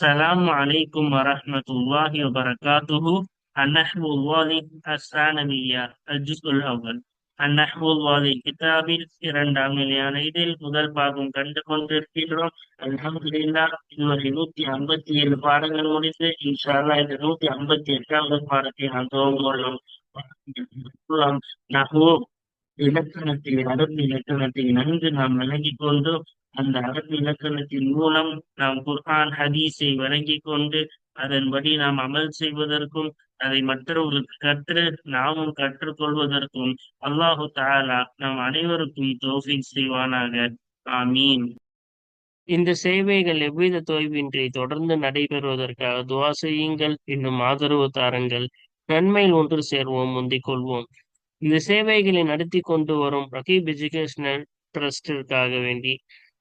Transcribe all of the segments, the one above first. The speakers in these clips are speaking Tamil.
السلام عليكم ورحمة الله وبركاته النحو الواضح الثانوية الجزء الأول النحو الواضح கிதாபில் இரண்டாம் நிலையான இதில் முதல் பாகம் கண்டு கொண்டிருக்கின்றோம் அல்ஹம்துலில்லா இதுவரை நூத்தி ஐம்பத்தி ஏழு பாடங்கள் முடிந்து இன்ஷால்லா இந்த நூத்தி ஐம்பத்தி எட்டாவது பாடத்தை நாம் துவங்குவோம் நஹு இலக்கணத்தை அரபு இலக்கணத்தை நன்கு நாம் விளங்கிக் கொண்டு அந்த அரபு இலக்கணத்தின் மூலம் நாம் குர்ஆன் ஹதீஸை வழங்கி கொண்டு அதன்படி நாம் அமல் செய்வதற்கும் அதை மற்றவர்களுக்கு கற்று நாமும் கற்றுக்கொள்வதற்கும் அல்லாஹு தாலா நாம் அனைவருக்கும் தோஃபிக் செய்வானாக. ஆமீன். இந்த சேவைகள் எவ்வித தொய்வின்றி தொடர்ந்து நடைபெறுவதற்காக துவா செய்யுங்கள். இன்னும் ஆதரவு தாருங்கள். நன்மையில் ஒன்று சேர்வோம் முந்திக் கொள்வோம். இந்த சேவைகளை நடத்தி கொண்டு வரும் ரகீப் எஜுகேஷனல் ட்ரஸ்டிற்காக வேண்டி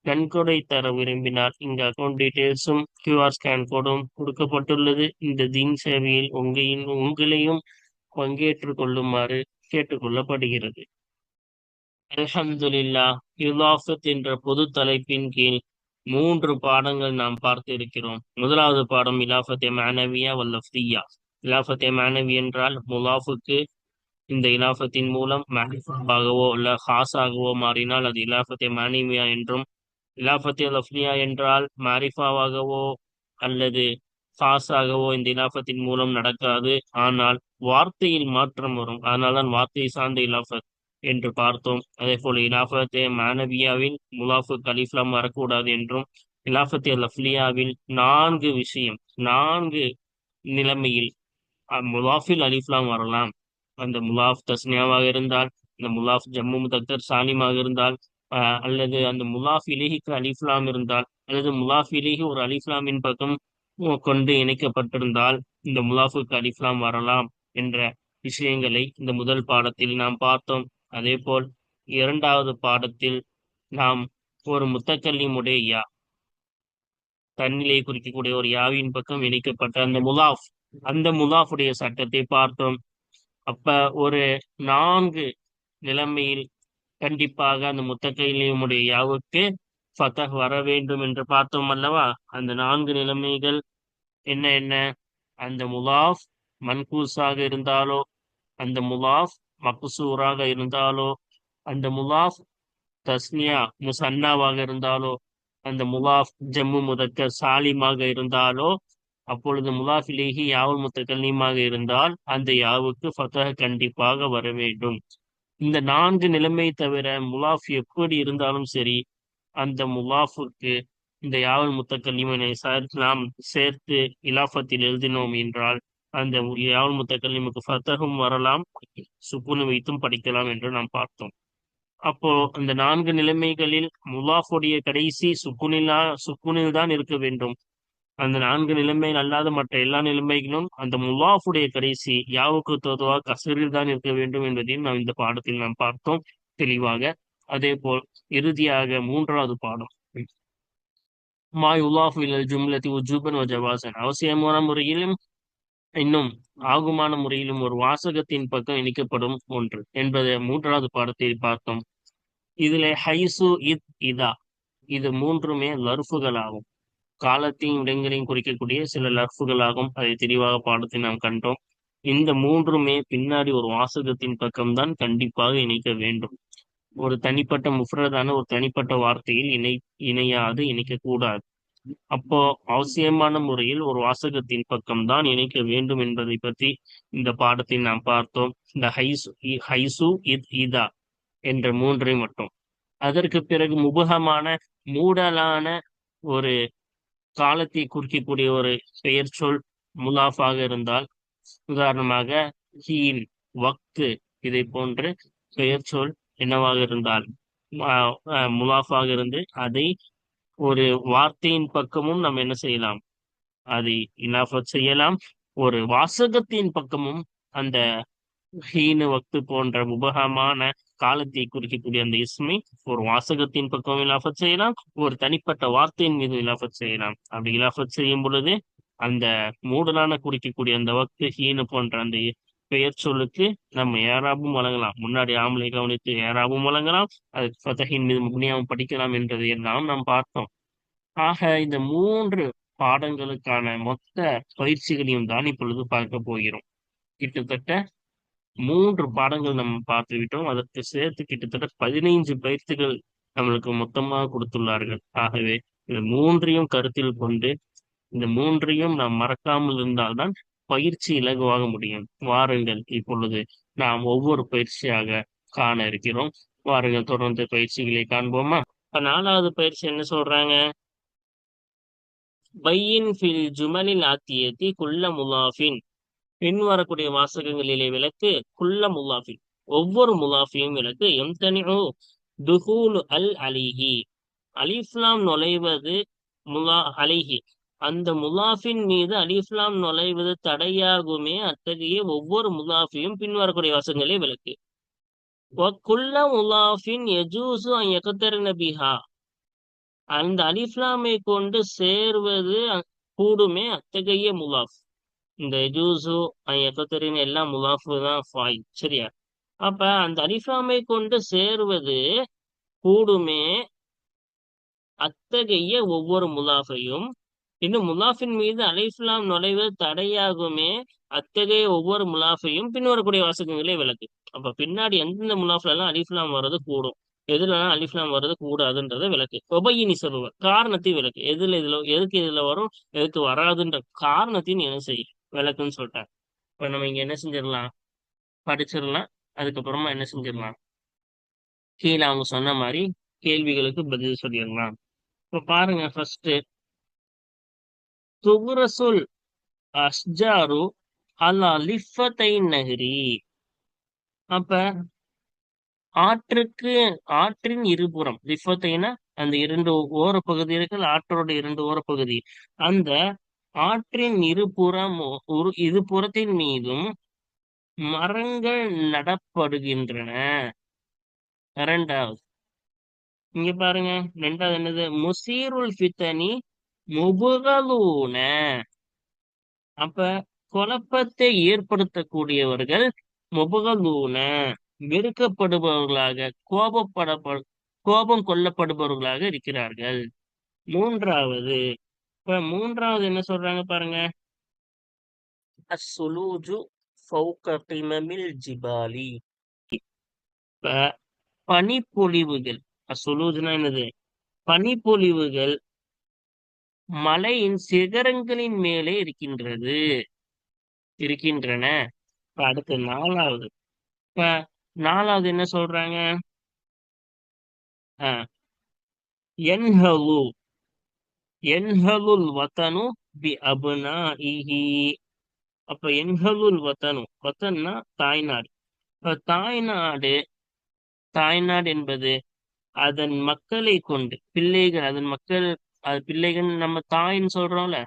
நன்கொடை தர விரும்பினால் இங்கு அக்கௌண்ட் டீடைல்ஸும் கியூஆர் ஸ்கேன் கோடும் கொடுக்கப்பட்டுள்ளது. இந்த தீன் சேவையில் உங்களின் உங்களையும் பங்கேற்றுக் கொள்ளுமாறு கேட்டுக்கொள்ளப்படுகிறது. அலஹம்துல்லா யுலாஃபத் என்ற பொது தலைப்பின் கீழ் மூன்று பாடங்கள் நாம் பார்த்து இருக்கிறோம் முதலாவது பாடம் இலாஃபத்தே மானவியா வல்லஃபியா இலாஃபத்தே மானவி என்றால் முலாஃபுக்கு இந்த இலாஃபத்தின் மூலம் மேனிஃபாகவோ அல்ல ஹாஸாகவோ மாறினால் அது இலாஃபத்தே மானிமியா என்றும் இலாஃபத்தே லஃப்லியா என்றால் மாரிஃபாவாகவோ அல்லது ஃபாஸாகவோ இந்த இலாஃபத்தின் மூலம் நடக்காது. ஆனால் வார்த்தையில் மாற்றம் வரும். அதனால்தான் வார்த்தையை சார்ந்த இலாஃபத் என்று பார்த்தோம். அதே போல இலாஃபத்தே மானவியாவின் முலாஃபு கலிஃப்லாம் வரக்கூடாது என்றும் இலாஃபத்தே லஃப்லியாவில் நான்கு விஷயம் நான்கு நிலைமையில் முலாஃபில் அலிஃப்லாம் வரலாம். அந்த முலாஃப் தஸ்னியாவாக இருந்தால் இந்த முலாஃப் ஜம்மு முதக்தர் சாலிமாக இருந்தால் அல்லது அந்த முலாஃப் இலேஹிக்கு அலிஃப்லாம் இருந்தால் அல்லது முலாஃப் இலேஹி ஒரு அலிஃப்லாமின் பக்கம் கொண்டு இணைக்கப்பட்டிருந்தால் இந்த முலாஃபுக்கு அலிஃப்லாம் வரலாம் என்ற விஷயங்களை இந்த முதல் பாடத்தில் நாம் பார்த்தோம். அதே போல் இரண்டாவது பாடத்தில் நாம் ஒரு முத்தக்கல்லிமுடைய யா தன்னிலை குறிக்கக்கூடிய ஒரு யாவின் பக்கம் இணைக்கப்பட்ட அந்த முலாஃப் அந்த முலாஃபுடைய சட்டத்தை பார்த்தோம். அப்ப ஒரு நான்கு நிலைமையில் கண்டிப்பாக அந்த முத்தகையிலியமுடைய யாவுக்கு ஃபத்தஹ் வர வேண்டும் என்று பார்த்தோம் அல்லவா? அந்த நான்கு நிலைமைகள் என்ன என்ன? அந்த முலாஃப் மன்கூஸாக இருந்தாலோ அந்த முலாஃப் மக்சூராக இருந்தாலோ அந்த முலாஃப் தஸ்னியா முசன்னாவாக இருந்தாலோ அந்த முலாஃப் ஜம்மு முதக்க சாலிமாக இருந்தாலோ அப்பொழுது முலாஃபிலேஹி யாவுல் முத்தகல்லிமாக இருந்தால் அந்த யாவுக்கு ஃபத்தஹ் கண்டிப்பாக வர வேண்டும். இந்த நான்கு நிலைமை தவிர முலாஃப் எப்படி இருந்தாலும் சரி அந்த முலாஃபுக்கு இந்த யாவல் முத்தக்கல்லிமனை நாம் சேர்த்து இலாஃபத்தில் எழுதினோம் என்றால் அந்த யாவல் முத்தக்கல்லிமுக்கு ஃபத்தகம் வரலாம் சுக்குனு வைத்தும் படிக்கலாம் என்று நாம் பார்த்தோம். அப்போ அந்த நான்கு நிலைமைகளில் முலாஃபுடைய கடைசி சுக்குனிலா சுக்குனில் தான் இருக்க வேண்டும். அந்த நான்கு நிலைமைகள் அல்லாத மற்ற எல்லா நிலைமைகளும் அந்த முலாஃபுடைய கடைசி யாவுக்கு தோதுவா கசரில் தான் இருக்க வேண்டும் என்பதையும் நாம் இந்த பாடத்தில் நாம் பார்த்தோம் தெளிவாக. அதே போல் இறுதியாக மூன்றாவது பாடம். மா யுலாஃப் இல் ஜும்லத்தி உஜூபன் ஜவாசன் அவசியமான முறையிலும் இன்னும் ஆகுமான முறையிலும் ஒரு வாசகத்தின் பக்கம் இணைக்கப்படும் ஒன்று என்பதை மூன்றாவது பாடத்தில் பார்த்தோம். இதுல ஹைசு இத் இதா. இது மூன்றுமே லருஃபுகள் ஆகும் காலத்தையும் இடங்களையும் குறிக்கக்கூடிய சில லர்ஃபுகளாகும் அதை தெளிவாக பாடத்தை நாம் கண்டோம். இந்த மூன்றுமே பின்னாடி ஒரு வாசகத்தின் பக்கம்தான் கண்டிப்பாக இணைக்க வேண்டும். ஒரு தனிப்பட்ட முஃப்ரதான ஒரு தனிப்பட்ட வார்த்தையில் இணை இணையாது இணைக்க கூடாது அப்போ அவசியமான முறையில் ஒரு வாசகத்தின் பக்கம் தான் இணைக்க வேண்டும் என்பதை பற்றி இந்த பாடத்தில் நாம் பார்த்தோம். இந்த ஹைசு ஹைசு இத் இதா என்ற மூன்றை மட்டும். அதற்கு பிறகு முபகமான மூடலான ஒரு காலத்தை குறிக்கக்கூடிய ஒரு பெயர் சொல் முலாஃபாக இருந்தால் உதாரணமாக ஹீன் வக்து இதை போன்று பெயர் சொல் என்னவாக இருந்தால் முலாஃபாக இருந்து அதை ஒரு வார்த்தையின் பக்கமும் நாம் என்ன செய்யலாம்? அதை இலாஃபத் செய்யலாம். ஒரு வாசகத்தின் பக்கமும் அந்த ஹீனு வக்து போன்ற உபகமான காலத்தை குறிக்கக்கூடிய அந்த இஸ்மை ஒரு வாசகத்தின் பக்கம் இலாபத் செய்யலாம் ஒரு தனிப்பட்ட வார்த்தையின் மீது இலாபத் செய்யலாம். அப்படி இலாபத் செய்யும் பொழுது அந்த மூடலான குறிக்கக்கூடிய அந்த வக்து ஹீனு போன்ற அந்த பெயர் சொல்லுக்கு நம்ம ஏறாவும் வழங்கலாம். முன்னாடி ஆம்பளை கவனித்து ஏறாவும் வழங்கலாம். அது ஃபதஹின் மீது முன்னியாவும் படிக்கலாம் என்றது எல்லாம் நாம் பார்த்தோம். ஆக இந்த மூன்று பாடங்களுக்கான மொத்த பயிற்சிகளையும் தான் இப்பொழுது பார்க்க போகிறோம். கிட்டத்தட்ட மூன்று பாடங்கள் நம்ம பார்த்து விட்டோம் அதற்கு சேர்த்து கிட்டத்தட்ட பதினைஞ்சு பயிற்சிகள் நம்மளுக்கு மொத்தமாக கொடுத்துள்ளார்கள். ஆகவே இந்த மூன்றையும் கருத்தில் கொண்டு இந்த மூன்றையும் நாம் மறக்காமல் இருந்தால்தான் பயிற்சி இலகுவாக முடியும். வாருங்கள் இப்பொழுது நாம் ஒவ்வொரு பயிற்சியாக காண இருக்கிறோம். வாருங்கள் தொடர்ந்து பயிற்சிகளை காண்போமா? இப்ப நாலாவது பயிற்சி என்ன சொல்றாங்க? பையின் ஃபில் ஜுமலில் ஆத்தியத்தி குள்ள முலாஃபின். பின் வரக்கூடிய வாசகங்களிலே விளக்கு குள்ள முலாஃபி. ஒவ்வொரு முலாஃபியும் விளக்கு எம்தனியோ துஹூலு அல் அலிஹி. அலிஃப்லாம் நுழைவது முலா அலிஹி. அந்த முலாஃபின் மீது அலிஃப்லாம் நுழைவது தடையாகுமே அத்தகைய ஒவ்வொரு முலாஃபியும் பின்வரக்கூடிய வாசகங்களே விளக்கு. குள்ள முலாஃபின் எஜூசு எகத்தரின பிஹா. அந்த அலிஃப்லாமை கொண்டு சேர்வது கூடுமே அத்தகைய முலாஃப். இந்த எஜூசு எக்கத்தரின் எல்லாம் முலாஃபு தான் ஃபாய் சரியா? அப்ப அந்த அலிஃபாமை கொண்டு சேருவது கூடுமே அத்தகைய ஒவ்வொரு முலாஃபையும். இன்னும் முலாஃபின் மீது அலிஃப்லாம் நுழைவது தடையாகுமே அத்தகைய ஒவ்வொரு முலாஃபையும். பின்வரக்கூடிய வாசகங்களே விளக்கு. அப்ப பின்னாடி எந்தெந்த முலாஃப்ல எல்லாம் அலிஃப்லாம் வர்றது கூடும்? எதுலலாம் அலிஃப்லாம் வர்றது கூடாதுன்றத விளக்கு. ஒபையினி சொல்லுவ காரணத்தையும் விளக்கு. எதுல இதுல எதுக்கு இதுல வரும் எதுக்கு வராதுன்ற காரணத்தையும் என்ன செய்யும் விளக்குன்னு சொல்லிட்டாங்க இப்ப நம்ம இங்க என்ன செஞ்சிடலாம்? படிச்சிடலாம். அதுக்கப்புறமா என்ன செஞ்சிடலாம்? கீழே அவங்க சொன்ன மாதிரி கேள்விகளுக்கு பதில் சொல்லிடலாம். இப்ப பாருங்க ஃபர்ஸ்ட் துகுரசுல் அஸ்ஜாரு அல்லா லிஃபத்தை நகரி அப்ப ஆற்றுக்கு ஆற்றின் இருபுறம் லிஃபத்தைனா அந்த இரண்டு ஓரப்பகுதி இருக்கு ஆற்றோட இரண்டு ஓரப்பகுதி. அந்த ஆற்றின் இருபுறம் ஒரு இருபுறத்தின் மீதும் மரங்கள் நடப்படுகின்றன. இரண்டாவது இங்க பாருங்க. ரெண்டாவது என்னது? முசீருல் ஃபித்தனி முபுகலூன. அப்ப குழப்பத்தை ஏற்படுத்தக்கூடியவர்கள் முபுகலூன. வெறுக்கப்படுபவர்களாக கோபப்பட கோபம் கொல்லப்படுபவர்களாக இருக்கிறார்கள். மூன்றாவது இப்ப மூன்றாவது என்ன சொல்றாங்க பாருங்க? அசுலூஜு ஃபௌகமில் ஜிபாலி. இப்ப பனிப்பொழிவுகள் அசுலூஜுனா என்னது? பனிப்பொழிவுகள் மலையின் சிகரங்களின் மேலே இருக்கின்றது. இருக்கின்றன. இப்ப அடுத்து நாலாவது. இப்ப நாலாவது என்ன சொல்றாங்க? என்ஹலு என்ஹலுல் வத்தனு பி அபுனாஇஹி. அப்ப என்ஹலுல் வத்தனு வத்தன்னா தாய்நாடு. இப்ப தாய்நாடு தாய்நாடு என்பது அதன் மக்களை கொண்டு பிள்ளைகள் அதன் மக்கள் அது பிள்ளைகள் நம்ம தாயின்னு சொல்றோம்ல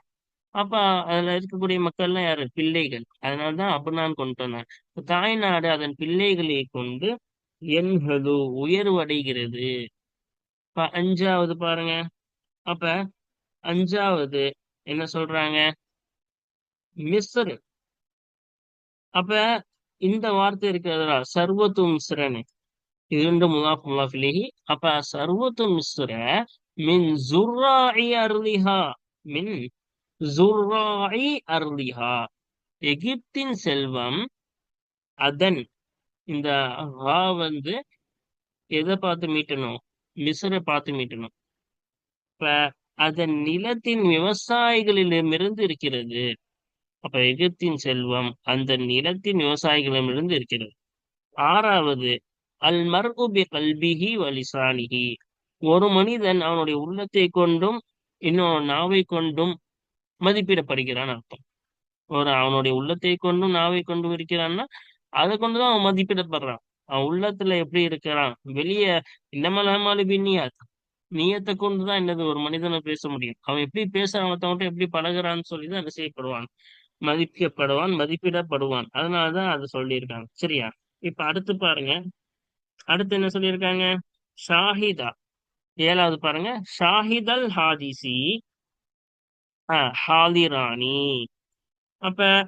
அப்ப அதுல இருக்கக்கூடிய மக்கள்லாம் யாரு? பிள்ளைகள். அதனாலதான் அபுனான்னு கொண்டு வந்தாங்க. தாய்நாடு அதன் பிள்ளைகளை கொண்டு எண்களு உயர்வடைகிறது. அஞ்சாவது பாருங்க. அப்ப அஞ்சாவது என்ன சொல்றாங்க? மிஸ்ரு. அப்ப இந்த வார்த்தை இருக்கிறதா சர்வத்து மிஸ்ரன்னு. இரண்டு முலாஃப் முலாஃபிலேஹி அப்ப சர்வத்து மிஸ்ர மின் ஜுர்ராஇ அர்லிஹா. மின் ஜுர்ராஇ அர்லிஹா. எகிப்தின் செல்வம் அதன் இந்த ஹா வந்து எதை பார்த்து மீட்டணும்? மிஸ்ரை பார்த்து மீட்டணும். இப்ப அதன் நிலத்தின் விவசாயிகளிடமிருந்து இருக்கிறது. அப்ப எகிப்தின் செல்வம் அந்த நிலத்தின் விவசாயிகளிடமிருந்து இருக்கிறது. ஆறாவது அல் மர்குபி கல்பிஹி வலிசானிஹி. ஒரு மனிதன் அவனுடைய உள்ளத்தை கொண்டும் இன்னொரு நாவை கொண்டும் மதிப்பிடப்படுகிறான் அர்த்தம். ஒரு அவனுடைய உள்ளத்தை கொண்டும் நாவை கொண்டும் இருக்கிறான்னா அதை கொண்டுதான் அவன் மதிப்பிடப்படுறான். அவன் உள்ளத்துல எப்படி இருக்கிறான்? வெளியே இன்னமலாமாலு பின்னியாத். நீயத்தை கொண்டுதான் என்னது ஒரு மனிதனை பேச முடியும். அவன் எப்படி பேசுறான் மத்தவன்ட்ட எப்படி பழகிறான்னு சொல்லிதான் என்ன செய்யப்படுவான். மதிக்கப்படுவான் மதிப்பிடப்படுவான். அதனாலதான் அதை சொல்லியிருக்காங்க. சரியா? இப்ப அடுத்து பாருங்க. அடுத்து என்ன சொல்லியிருக்காங்க? ஷாஹிதா. ஏழாவது பாருங்க. ஷாஹிதல் ஹாதிசி. ஹாலிராணி அப்ப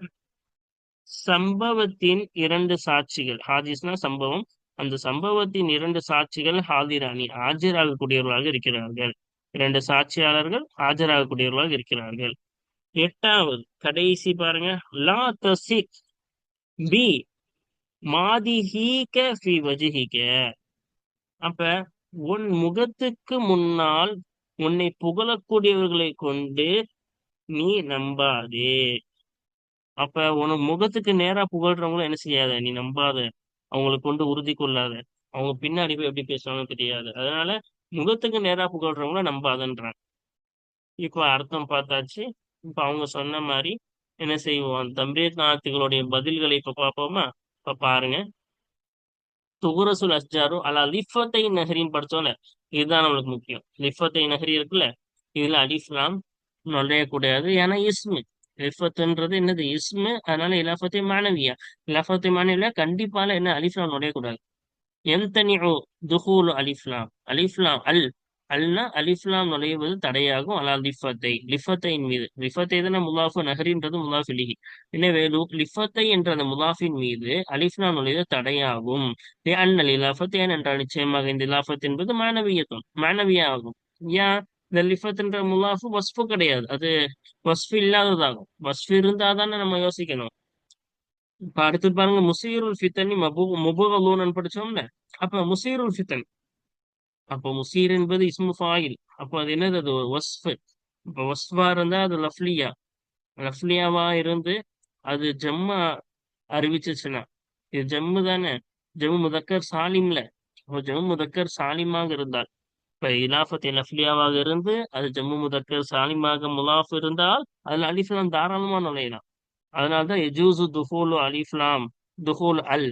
சம்பவத்தின் இரண்டு சாட்சிகள். ஹாதிஸ்னா சம்பவம் அந்த சம்பவத்தின் இரண்டு சாட்சிகள் ஹாதிராணி ஆஜராகக்கூடியவர்களாக இருக்கிறார்கள். இரண்டு சாட்சியாளர்கள் ஆஜராகக்கூடியவர்களாக இருக்கிறார்கள். எட்டாவது கடைசி பாருங்க. லா தசிக் பி மாதிஹீக ஃபி வஜிஹிக அப்ப உன் முகத்துக்கு முன்னால் உன்னை புகழக்கூடியவர்களை கொண்டு நீ நம்பாதே. அப்ப உன முகத்துக்கு நேரா புகழ்றவங்களும் என்ன செய்யாத? நீ நம்பாத. அவங்களுக்கு கொண்டு உறுதி கொள்ளாத அவங்க பின்னாடி போய் எப்படி பேசுவாங்க தெரியாது. அதனால முகத்துக்கு நேரா புகழ்றவங்கள நம்பாதன்றாங்க. இப்போ அர்த்தம் பார்த்தாச்சு. இப்ப அவங்க சொன்ன மாதிரி என்ன செய்வோம்? தம்பீர் நாத்துகளுடைய பதில்களை இப்போ பார்ப்போமா? இப்ப பாருங்க. துகுரசுல் அஸ்ஜாரு அலா லிஃபத்தை நகரின்னு படிச்சோம்ல இதுதான் நம்மளுக்கு முக்கியம். லிஃபத்தை நகரி இருக்குல்ல இதுல அலிஃப்லாம் நுழையக்கூடாது ஏன்னா இஸ்மு. லிஃபத்துன்றது என்னது? இஸ்மு அதனால இலாஃபத்தை மாணவியா? இலாஃபத்தை மாணவியா கண்டிப்பால என்ன? அலிஃப்லாம் நுழையக்கூடாது. எந்தனியோ துஹூலு அலிஃப்லாம் அலிஃப்லாம் அல். அல்னா அலிஃப்லாம் நுழைவது தடையாகும். அலா லிஃபத்தை. லிஃபத்தையின் மீது. லிஃபத்தை தானே முலாஃபு நகரின்றது முலாஃப் இலிஹி எனவே லிஃபத்தை என்ற அந்த முலாஃபின் மீது அலிஃப்லாம் நுழைவது தடையாகும். அன்னல் இலாஃபத் ஏனென்றால் நிச்சயமாக இந்த இலாஃபத் என்பது மாணவியத்துவம். மாணவியாகும். ஏன் இந்த லிஃபத்ன்ற முலாஃபு வஸ்ஃபு கிடையாது அது வஸ்ஃபு இல்லாததாகும் வஸ்ஃபு இருந்தா தானே நம்ம யோசிக்கணும் இப்ப அடுத்து பாருங்க முசீருல் ஃபித்தன் மபு முபுகலூனன் படிச்சோம்ல அப்ப முசீருல் ஃபித்தன் அப்போ முசீர் என்பது இஸ்மு ஃபாயில் அப்போ அது என்னது அது வஸ்ஃபு இப்ப வஸ்ஃபா இருந்தா அது லஃப்லியா லஃப்லியாவா இருந்து அது ஜம்மா அறிவிச்சிச்சுன்னா இது ஜம்மு தானே ஜம்மு முதக்கர் சாலிம்ல அப்போ ஜம்மு முதக்கர் சாலிமாக இருந்தால் இப்ப இலாஃபத் இருந்து அது ஜம்மு முதக்கர் சாலிமாக முலாஃப் இருந்தால் அதுல அலிஃப்லாம் தாராளமா நுழையலாம். அதனால்தான் எஜூசு துஹூல் அலிஃப்லாம் துஹூல் அல்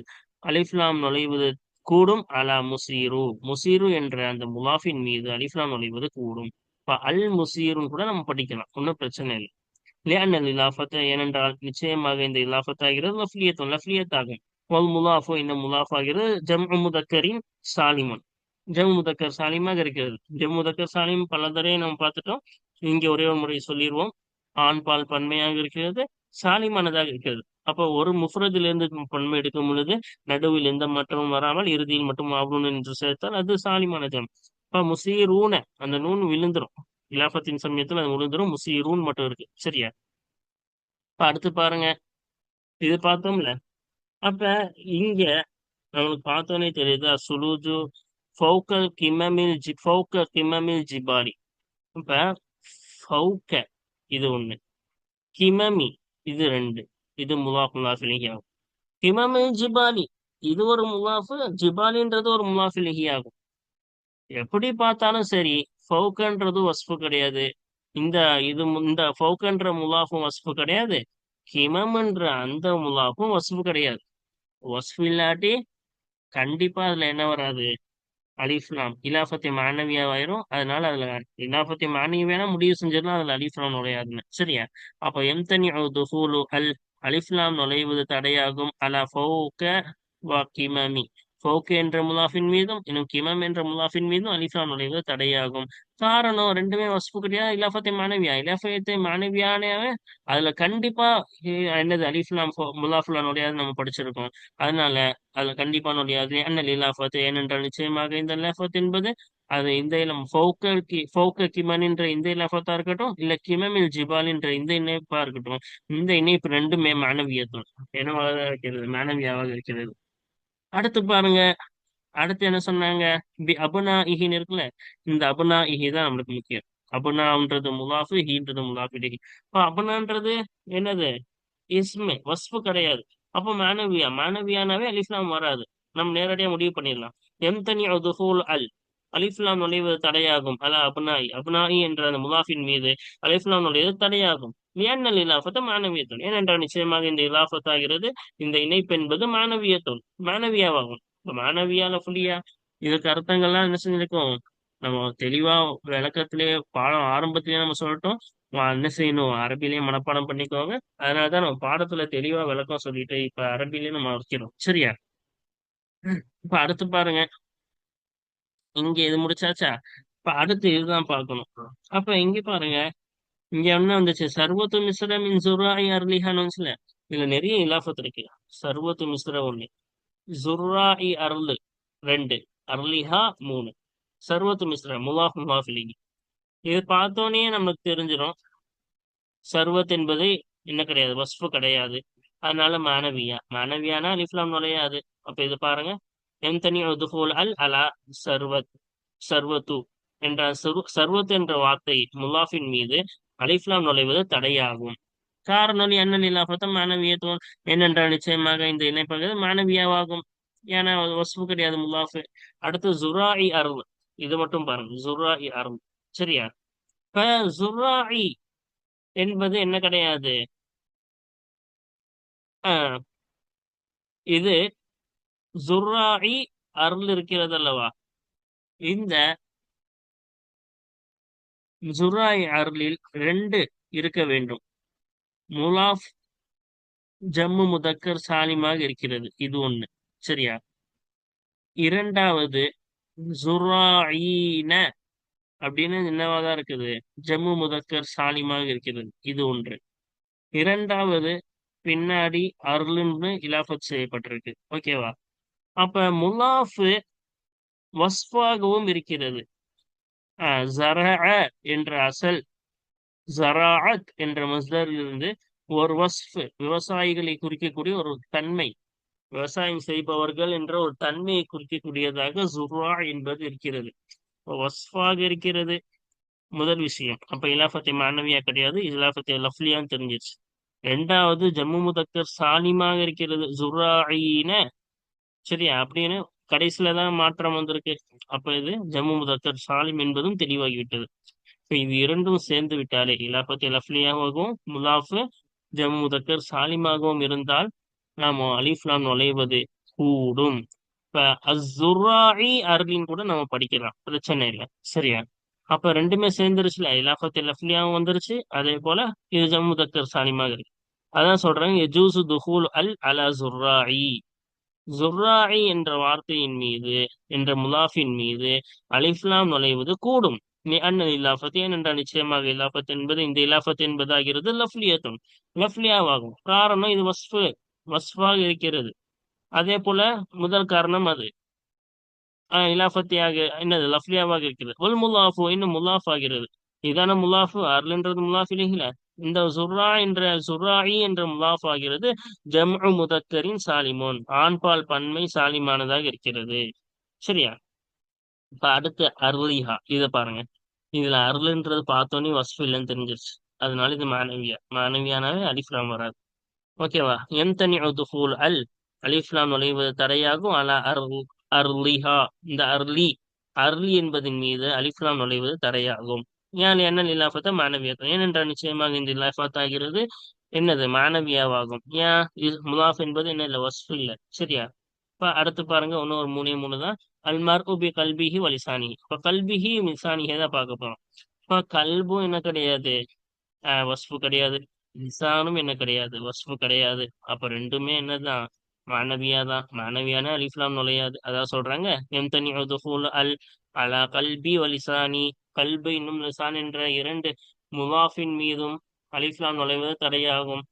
அலிஃப்லாம் நுழைவது கூடும். அலா முசீரு முசீரு என்ற அந்த முலாஃபின் மீது அலிஃப்லாம் நுழைவது கூடும். இப்ப அல் முசீருன்னு கூட நம்ம படிக்கலாம் ஒன்றும் பிரச்சனை இல்லை. லிஅன்னல் இலாஃபத்தை ஏனென்றால் நிச்சயமாக இந்த இலாஃபத் ஆகிறது லஃப்லியத்தும் லஃப்லியத் ஆகும் முலாஃபோ இந்த முலாஃப் ஆகிறது ஜம் முதக்கரின் சாலிமன். ஜெம் முதக்கர் சாலிமாக இருக்கிறது ஜெம் முதக்கர் சாலிம் பல தடவை நம்ம பார்த்துட்டோம். இங்க ஒரே ஒரு முறை சொல்லிடுவோம் ஆண் பால் பன்மையாக இருக்கிறது சாலிமானதாக இருக்கிறது. அப்போ ஒரு முஃப்ரதிலிருந்து பன்மை எடுக்கும் பொழுது நடுவில் எந்த மாற்றமும் வராமல் இறுதியில் மட்டும் ஆகணும் என்று சேர்த்தால் அது சாலிமான ஜம் இப்போ முசீரூன அந்த நூன் விழுந்துரும். இலாபத்தின் சமயத்துல அது விழுந்துரும். முசீரூன் மட்டும் இருக்கு. சரியா? இப்ப அடுத்து பாருங்க. இது பார்த்தோம்ல. அப்ப இங்க நம்மளுக்கு பார்த்தோன்னே தெரியுது? சுலூஜு ஃபவுக்கல் கிமமில் ஜி ஃபவுக்க கிமமில் ஜிபாரி இப்ப ஃபவுக்க இது ஒண்ணு. கிமமி இது ரெண்டு. இது முலாஃப் முலாஃபிலிஹி ஆகும். கிமமில் ஜிபாலி இது ஒரு முலாஃபு ஜிபாலின்றது ஒரு முலாஃபிலிஹி ஆகும். எப்படி பார்த்தாலும் சரி ஃபவுக்கன்றது வஸ்ஃபு கிடையாது. இந்த இது இந்த ஃபவுக்கன்ற முலாஃபும் வஸ்ஃபு கிடையாது. கிமம்ன்ற அந்த முலாஃபும் வஸ்ஃபு கிடையாது. வஸ்ஃபு இல்லாட்டி கண்டிப்பா அதுல என்ன வராது? அலிஃப்லாம் இலாஃபத்தி மாணவியாவாயிரும் அதனால அதுல இலாஃபத்தி மாணவியானா முடிவு செஞ்சிடலாம் அதுல அலிஃப்லாம் நுழையாதுன்னு சரியா? அப்ப எம்தனி துஹூலு அல் அலிஃப்லாம் நுழைவது தடையாகும். அலா ஃபௌக வ கிமமி என்ற முலாஃபின் மீதும் இன்னும் கிமம் என்ற முலாஃபின் மீதும் அலிஃபா நுழைவு தடையாகும். காரணம் ரெண்டுமே வசப்பு கிடையாது இலாஃபத்தை மாணவியா? இலாஃபத்தை மாணவியானவே அதுல கண்டிப்பா என்னது அலிஃப்லாம் ஃபௌ- நுழையாது நம்ம படிச்சிருக்கோம். அதனால அதுல கண்டிப்பா நுழையாது. அண்ணல் இலாஃபத்து? ஏனென்றால் நிச்சயமாக இந்த இலாஃபத் என்பது அது இந்த இலம் ஃபௌக்க கி ஃபௌக்க கிமன் என்ற இந்த இலாஃபத்தா இருக்கட்டும் இல்ல கிமமில் ஜிபால் என்ற இந்த இணைப்பா இருக்கட்டும். இந்த இணைப்பு ரெண்டுமே மாணவியத்தும் என்னவாக இருக்கிறது? மாணவியாவாக இருக்கிறது. அடுத்து பாருங்க. அடுத்து என்ன சொன்னாங்க? பி அபுனா இஹின்னு இருக்குல்ல இந்த அபுனா இஹி தான் நம்மளுக்கு முக்கியம். அபுனான்றது முலாஃபு ஹீன்றது முலாஃபு இலைஹி இப்போ அபுனான்றது என்னது? இஸ்மே வஸ்பு கிடையாது. அப்போ மாணவியா? மாணவியானாவே அலிஃப்லாம் வராது. நம்ம நேரடியா முடிவு பண்ணிடலாம். எம்தனி துஹூல் அல். அலிஃப்லாம் நுழைவது தடையாகும். அல அபுனாய் அபுனாயி என்ற அந்த முலாஃபின் மீது அலிஃப்லாம் நுழைவது தடையாகும். லியன்னல் இலாஃபத்த மாணவியத்துள். ஏனென்றால் நிச்சயமாக இந்த இலாஃபத் ஆகிறது இந்த இணைப்பு என்பது மாணவியத்துள். மாணவியாவாகும். மாணவியால புலியா இதுக்கு அர்த்தங்கள்லாம் என்ன செஞ்சிருக்கோம்? நம்ம தெளிவா விளக்கத்திலே பாடம் ஆரம்பத்திலேயே நம்ம சொல்லிட்டோம். என்ன செய்யணும்? அரபிலேயே மனப்பாடம் பண்ணிக்கோங்க. அதனாலதான் நம்ம பாடத்துல தெளிவா விளக்கம் சொல்லிட்டு இப்ப அரபிலேயே நம்ம வைக்கிறோம் சரியா? இப்ப அடுத்து பாருங்க. இங்க இது முடிச்சாச்சா? இப்ப அடுத்து இதுதான் பார்க்கணும். அப்ப இங்க பாருங்க. இங்க என்ன வந்துச்சு? சர்வத்து மிஸ்ர மின் சுராய் அர்லிஹான்னு வந்துச்சுல? இதுல நிறைய இலாஃபத் இருக்கு. சர்வத்து மிஸ்ர ஒண்ணு. ஜுர்ராஇ அருள் ரெண்டு. அர்லிஹா மூணு. சர்வத்து மிஸ்ர முலாஃப் முலாஃபிலிகி இது பார்த்தோன்னே நமக்கு தெரிஞ்சிடும் சர்வத் என்பது என்ன கிடையாது? வஸ்ஃபு கிடையாது. அதனால மாணவியா? மாணவியானா அலிஃப்லாம் நுழையாது. அப்ப இது பாருங்க. என் தனி அல் அலா சர்வத். சர்வத்து என்ற சர்வத் என்ற வார்த்தை முலாஃபின் மீது அலிஃப்லாம் நுழைவது தடையாகும். காரணம் என்ன நிலாபத்தம் மாணவியத்துவம் என்னென்றால் நிச்சயமாக இந்த இணைப்பகுதி மாணவியாவாகும். ஏன்னா வசூ கிடையாது முல்லாஃபு. அடுத்து ஜுராஇ அருள். இது மட்டும் பாருங்க ஜுராஇ அருள். சரியா? இப்ப ஜுராஇ என்பது என்ன கிடையாது? இது ஜுராஇ அருள் இருக்கிறது அல்லவா? இந்த ஜுராய் அருளில் ரெண்டு இருக்க வேண்டும். முலாஃப் ஜம்மு முதக்கர் சாலிமாக இருக்கிறது. இது ஒண்ணு. சரியா? இரண்டாவது ஜுராயின அப்படின்னு என்னவாதான் இருக்குது? ஜம்மு முதக்கர் சாலிமாக இருக்கிறது. இது ஒன்று. இரண்டாவது பின்னாடி அருள்னு இலாபத் செய்யப்பட்டிருக்கு. ஓகேவா? அப்ப முலாஃபு வஸ்வாகவும் இருக்கிறது. என்ற அசல் ஜராஅத் என்ற மஸ்தரிலிருந்து ஒரு வஸ்ஃப் விவசாயிகளை குறிக்கக்கூடிய ஒரு தன்மை விவசாயம் செய்பவர்கள் என்ற ஒரு தன்மையை குறிக்கக்கூடியதாக ஜுர்வா என்பது இருக்கிறது. வஸ்ஃபாக இருக்கிறது. முதல் விஷயம். அப்ப இலாஃபத்தை மாணவியா கிடையாது. இலாஃபத்தை லஃப்லியான்னு தெரிஞ்சிருச்சு. ரெண்டாவது ஜம்மு முதக்கர் சாலிமாக இருக்கிறது. ஜுராயின சரியா? அப்படின்னு கடைசியில தான் மாற்றம் வந்திருக்கு. அப்ப இது ஜம்மு முதக்கர் சாலிம் என்பதும் தெளிவாகிவிட்டது. இப்போ இது இரண்டும் சேர்ந்து விட்டாலே இலாபத்தி லஃப்லியாகவும் முலாஃபு ஜம்மு முதக்கர் சாலிமாகவும் இருந்தால் நாம் அலிஃப்லாம் நுழைவது கூடும். இப்ப அசுராயி அருளின் கூட நம்ம படிக்கலாம் பிரச்சனை இல்லை சரியா? அப்ப ரெண்டுமே சேர்ந்துருச்சுல இலாபத்தி லஃப்லியாவும் வந்துருச்சு அதே போல இது ஜம்மு தக்கர் சாலிமாக இருக்கு. அதான் சொல்றாங்க எஜூசு துஹூல் அல் அலா ஜுர்ராயி ஜுர்ராயி என்ற வார்த்தையின் மீது என்ற முலாஃபின் மீது அலிஃப்லாம் நுழைவது கூடும். அண்ணன் இலாஃபத் ஏனென்றால் நிச்சயமாக இலாஃபத் என்பது இந்த இலாஃபத் என்பதாகிறது லஃப்லியத்தும் லஃப்லியாவாகும். காரணம் இது வஸ்ஃபு வஸ்ஃபாக இருக்கிறது. அதே போல முதல் காரணம் அது. இலாஃபத்தியாக என்னது லஃப்லியாவாக இருக்கிறது. ஒல் முலாஃபு இன்னும் முலாஃப் ஆகிறது. இதான முலாஃபு அருள்ன்றது முலாஃப் இல்லைங்களா இந்த சுர்ரா என்ற சுர்ராயி என்ற முலாஃப் ஆகிறது ஜம்உ முதக்கரின் சாலிமோன். ஆண்பால் பன்மை சாலிமானதாக இருக்கிறது. சரியா? இப்ப அடுத்து அருளிஹா. இத பாருங்க. இதுல அருள்ன்றது பார்த்தோன்னே வஸ்ஃபு இல்லைன்னு தெரிஞ்சிருச்சு. அதனால இது மாணவியா. மாணவியானாவே அலிஃப்லாம் வராது. ஓகேவா என் தனி அல். அலிஃப்லாம் நுழைவது தடையாகும். அலா அருள் அர்லிஹா. இந்த அர்லி அர்லி என்பதன் மீது அலிஃப்லாம் நுழைவது தடையாகும். ஏன் என்ன இலாஃபத்தை மாணவியாக்கும் ஏனென்றால் நிச்சயமாக இந்த இலாஃபத் ஆகிறது என்னது? மாணவியாவாகும். ஏன் இது முலாஃப் என்பது என்ன இல்லை? வசூல் இல்லை. சரியா? இப்ப அடுத்து பாருங்க இன்னும் ஒரு மூணே மூணு தான். அல்மார் உபி கல்பிஹி வலிசானி இப்ப கல்பிஹி மிசானிஹே தான் பார்க்க போறோம். இப்போ கல்பும் என்ன கிடையாது? ஆஹ் கிடையாது. லிசானும் என்ன கிடையாது? வஸ்ஃபு கிடையாது. அப்ப ரெண்டுமே என்னதான்? மாணவியா தான். மாணவியான அலிஃப்லாம் நுழையாது. அதான் சொல்றாங்க எம் தனி அல் அலா கல்பி வலிசானி கல்பு இன்னும் லிசான் என்ற இரண்டு முலாஃபின் மீதும் அலிஃப்லாம் நுழைவது தடையாகும்.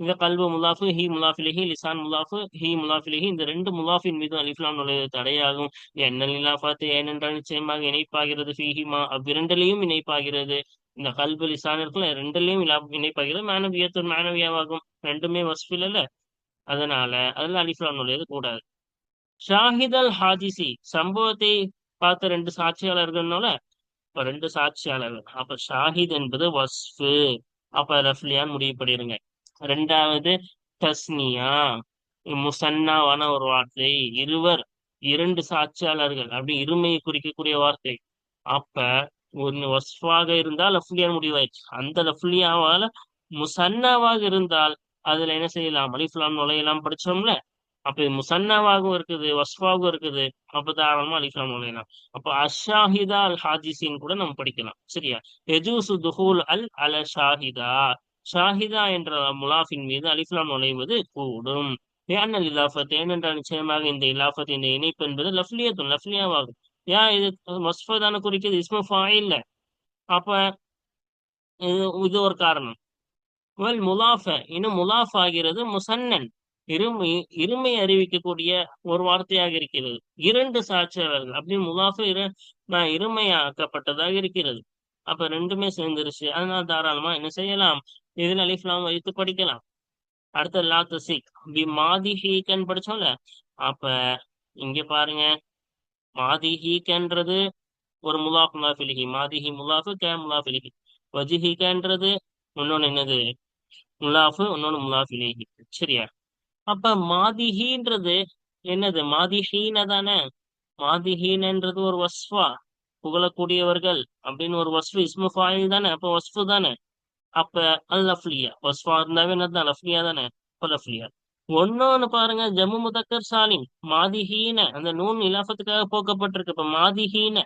இந்த கல்பு முலாஃபு ஹி முலாஃபிலிஹி லிசான் முலாஃபு ஹி முலாஃபிலிஹி இந்த ரெண்டு முலாஃபின் மீதும் அலிஃப்லாம் நுழைவது தடையாகும். என்ன நிலாஃபாத்து ஏனென்றால் நிச்சயமாக இணைப்பாகிறது. ஃபீஹிமா அவ்விரண்டிலையும் இணைப்பாகிறது. இந்த கல்பு லிசான் இருக்குல்ல ரெண்டுலையும் இணைப்பாகிறது. மாணவியத்து மாணவியாவாகும். ரெண்டுமே வசூல் அல்ல. அதனால அதுல அலிஃப்லாம் நுழையது கூடாது. ஷாஹித் அல் ஹாதிசி சம்பவத்தை பார்த்த ரெண்டு சாட்சியாளர்கள்னால இப்ப ரெண்டு சாட்சியாளர்கள். அப்ப ஷாஹித் என்பது வஸ்ஃபு. அப்ப ரஃப்லியான்னு முடிவு பண்ணிருங்க ரெண்டாவது தஸ்னியா. முசன்னாவான ஒரு வார்த்தை. இருவர் இரண்டு சாட்சியாளர்கள். அப்படி இருமையை குறிக்கக்கூடிய வார்த்தை. அப்ப ஒன்னு வஸ்ஃபாக இருந்தால் லஃப்லியான் முடிவாயிடுச்சு. அந்த லஃப்லியாவால முசன்னாவாக இருந்தால் அதுல என்ன செய்யலாம்? அலிஃப்லாம் நுழையலாம் படிச்சோம்ல? அப்ப முசன்னாவாகவும் இருக்குது வஸ்ஃபாவும் இருக்குது. அப்ப தாராளமா அலிஃப்லாம் நுழையலாம் அப்ப அஷாஹிதா அல் ஹாஜிசின் கூட நம்ம படிக்கலாம். சரியா? எஜூசு துஹூல் அல் அல ஷாஹிதா. ஷாஹிதா என்ற முலாஃபின் மீது அலிஃப்லாம் நுழைவது கூடும். ஏன் இலாஃபத் ஏனென்றால் நிச்சயமாக இந்த இலாஃபத் இந்த இணைப்பு என்பது லஃப்லியத்தும் லஃப்லியாவாகும். ஏன் இது மஸ்ஃபதான குறிக்கிறது இஸ்மஃபா இல்ல அப்ப இது இது ஒரு காரணம். முலாஃப இன்னும் முலாஃப் ஆகிறது முசன்னன். இருமை இருமை அறிவிக்கக்கூடிய ஒரு வார்த்தையாக இருக்கிறது. இரண்டு சாட்சியாளர்கள். அப்படி முலாஃபு இரு இருமையாக்கப்பட்டதாக இருக்கிறது. அப்ப ரெண்டுமே சேர்ந்துருச்சு. அதனால தாராளமா என்ன செய்யலாம்? இதில் அலிஃப்லாம் வைத்து படிக்கலாம். அடுத்த லா சிக் பி மாதி ஹீக்கன் படிச்சோம்ல? அப்ப இங்க பாருங்க. மாதி ஹீக்கன்றது ஒரு முலாஃப் முலாஃபிலிஹி மாதிஹி முலாஃபு கே முலாஃபிலிஹி வஜிஹிகன்றது இன்னொன்னு என்னது? முலாஃபு இன்னொன்னு முலாஃபிலிஹி சரியா? அப்ப மாதிஹின்றது என்னது? மாதிஹீன தானே? மாதிஹீனன்றது ஒரு வஸ்வா புகழக்கூடியவர்கள் அப்படின்னு ஒரு வஸ்ஃபு இஸ்மு ஃபாயில் தானே? அப்ப வஸ்ஃபு தானே? அப்ப அல் லஃப்லியா வஸ்ஃபா இருந்தாவே என்னது லஃப்லியா தானே? அப்ப லஃப்லியா ஒன்னொன்னு பாருங்க ஜம்மு முதக்கர் சாலிம் மாதிஹீன அந்த நூன் இலாபத்துக்காக போக்கப்பட்டிருக்கு. இப்ப மாதிஹீன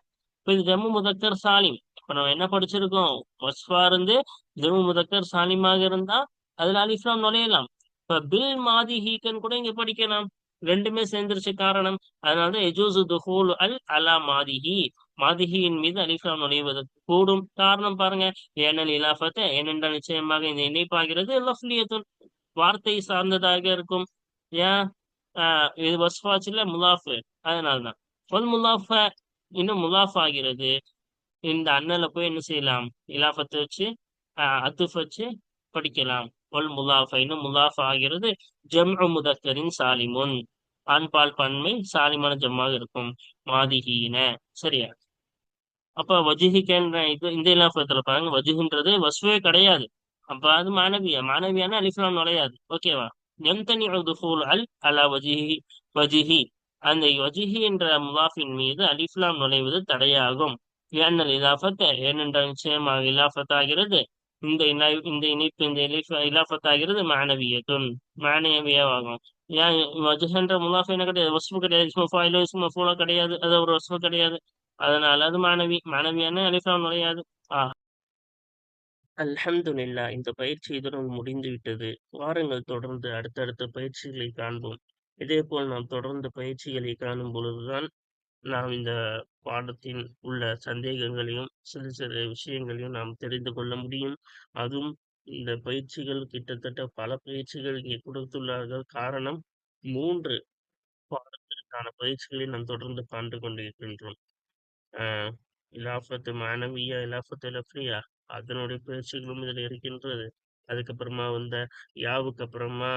இப்ப இது ஜம்மு முதக்கர் சாலிம். இப்ப நம்ம என்ன படிச்சிருக்கோம்? வஸ்ஃபா இருந்து ஜம்மு முதக்கர் சாலிமாக இருந்தா அதுல அலிஃப்லாம் நுழையலாம். இப்ப பில் மாதிஹீக்கன் கூட இங்க படிக்கலாம். ரெண்டுமே சேர்ந்துருச்சு காரணம். அதனாலதான் எஜூசு துஹூல் அல் அலா மாதிஹி. மாதிஹியின் மீது அலிஃப்லாம் நுழைவதற்கு கூடும் காரணம் பாருங்க. ஏனல் இலாஃபத்தை ஏனென்றால் நிச்சயமாக இந்த இணைப்பாகிறது லஃப்லியத்துல் வார்த்தை சார்ந்ததாக இருக்கும். ஏன் ஆஹ் இது வஸ்ஃபாச்சுல முலாஃபு. அதனால்தான் ஒல் முலாஃப இன்னும் முலாஃப் ஆகிறது இந்த அண்ணல போய் என்ன செய்யலாம்? இலாஃபத்தை வச்சு அத்துஃப் வச்சு படிக்கலாம். ஒல் முலாஃப முலாஃப் ஆகிறது ஜம்உ முதக்கரின் சாலிமுன். ஆண்பால் பன்மை சாலிமான ஜம்மாக இருக்கும். மாதிஹீன சரியா? அப்ப வஜுஹிக்கன்ற இது இந்த இலாபத்துல பாருங்க வஜுகின்றது வசுவே கிடையாது. அப்ப அது மாணவியா? மாணவியான அலிஃப்லாம் நுழையாது. ஓகேவா எம்தனி துஃபூல் அல் அலா வஜிஹி வஜிஹி. அந்த வஜிஹி என்ற முலாஃபின் மீது அலிஃப்லாம் நுழைவது தடையாகும். ஏன்னல் இலாபத்தை ஏனென்றால் நிச்சயமாக இலாபத்தாகிறது ஆகிறது இந்த இந்த இணைப்பு இந்த இலாஃபத் ஆகிறது மாணவியத்துன் மாணவியாகும் ஏன் வஜுஹன்ற முலாஃப் என்ன கிடையாது வசூ கிடையாது இஸ்மு ஃபாயிலோ இஸ்மு ஃபூலோ கிடையாது அது ஒரு வசூ கிடையாது. அதனால அது மாணவி மாணவியான அலிஃபா நுழையாது. ஆ. அல்ஹம்துல்லா இந்த பயிற்சி இதுடன் முடிந்து விட்டது. வாருங்கள் தொடர்ந்து அடுத்தடுத்த பயிற்சிகளை காண்போம். இதே போல் நாம் தொடர்ந்து பயிற்சிகளை காணும் பொழுதுதான் நாம் இந்த பாடத்தில் உள்ள சந்தேகங்களையும் சிறு சிறு விஷயங்களையும் நாம் தெரிந்து கொள்ள முடியும். அதுவும் இந்த பயிற்சிகள் கிட்டத்தட்ட பல பயிற்சிகள் இங்கே கொடுத்துள்ளார்கள். காரணம் மூன்று பாடத்திற்கான பயிற்சிகளை நாம் தொடர்ந்து கண்டு கொண்டிருக்கின்றோம். ஆஹ் இலாஃபத்து மானவியா இலாஃபத்து லஃப்ரியா அதனுடைய பயிற்சிகளும் இதில் இருக்கின்றது. அதுக்கப்புறமா வந்த யாவுக்கு அப்புறமா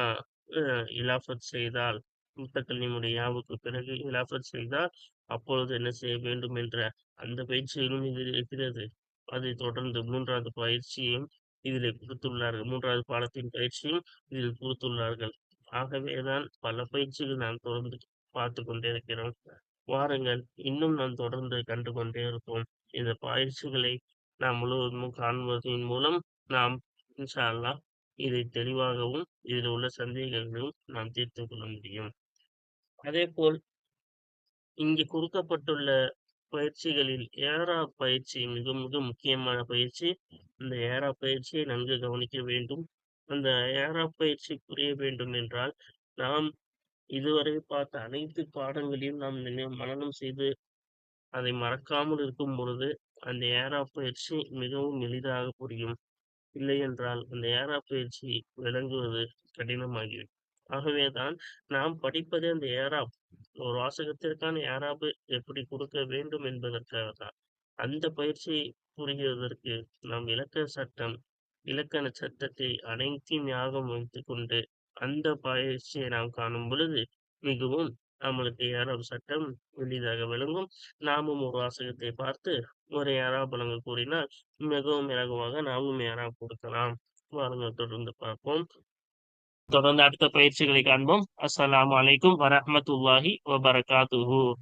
அஹ், இலாஃபத் செய்தால் முத்தக்கல்லிமுடைய யாவுக்கு பிறகு இலாஃபத் செய்தால் அப்பொழுது என்ன செய்ய வேண்டும் என்ற அந்த பயிற்சிகளும் இதில் இருக்கிறது. அதை தொடர்ந்து மூன்றாவது பயிற்சியும் இதில் கொடுத்துள்ளார்கள். மூன்றாவது பாடத்தின் பயிற்சியும் இதில் கொடுத்துள்ளார்கள். ஆகவேதான் பல பயிற்சிகள் நாம் தொடர்ந்து பார்த்து கொண்டே இருக்கிறோம் வாருங்கள் இன்னும் நாம் தொடர்ந்து கண்டு கொண்டே இருப்போம். இந்த பயிற்சிகளை நாம் முழுவதும் காண்பதன் மூலம் நாம் இன்ஷா அல்லாஹ் இதை தெளிவாகவும் இதில் உள்ள சந்தேகங்களையும் நாம் தீர்த்து கொள்ள முடியும். அதே போல் இங்கு கொடுக்கப்பட்டுள்ள பயிற்சிகளில் ஏரா பயிற்சி மிக மிக முக்கியமான பயிற்சி. இந்த ஏரா பயிற்சியை நன்கு கவனிக்க வேண்டும். அந்த ஏரா பயிற்சி புரிய வேண்டும் என்றால் நாம் இதுவரை பார்த்த அனைத்து பாடங்களையும் நாம் நினை- செய்து அதை மறக்காமல் இருக்கும் பொழுது அந்த ஏரா பயிற்சி மிகவும் எளிதாக புரியும். இல்லை என்றால் அந்த ஏரா பயிற்சி விளங்குவது கடினமாகிவிடும். ஆகவேதான் நாம் படிப்பது அந்த ஏராப் ஒரு வாசகத்திற்கான ஏராப்பு எப்படி கொடுக்க வேண்டும் என்பதற்காக தான் அந்த பயிற்சி புரிகிறதற்கு நாம் இலக்கண சட்டம் இலக்கண சட்டத்தை அனைத்தையும் ஞாபகம் வைத்து கொண்டு அந்த பயிற்சியை நாம் காணும் பொழுது மிகவும் நம்மளுக்கு ஏராப் சட்டம் எளிதாக விளங்கும். நாமும் ஒரு வாசகத்தை பார்த்து ஒரு ஏராப் பலங்கள் கூறினால் மிகவும் இலகுவாக நாமும் ஏராப் கொடுக்கலாம். வாருங்கள் தொடர்ந்து பார்ப்போம். தொடர்ந்து அடுத்த பயிற்சிகளை காண்போம். அஸ்லாம் வலைக்கும் வரமத்துல்லாஹி வபரகாத்துஹு.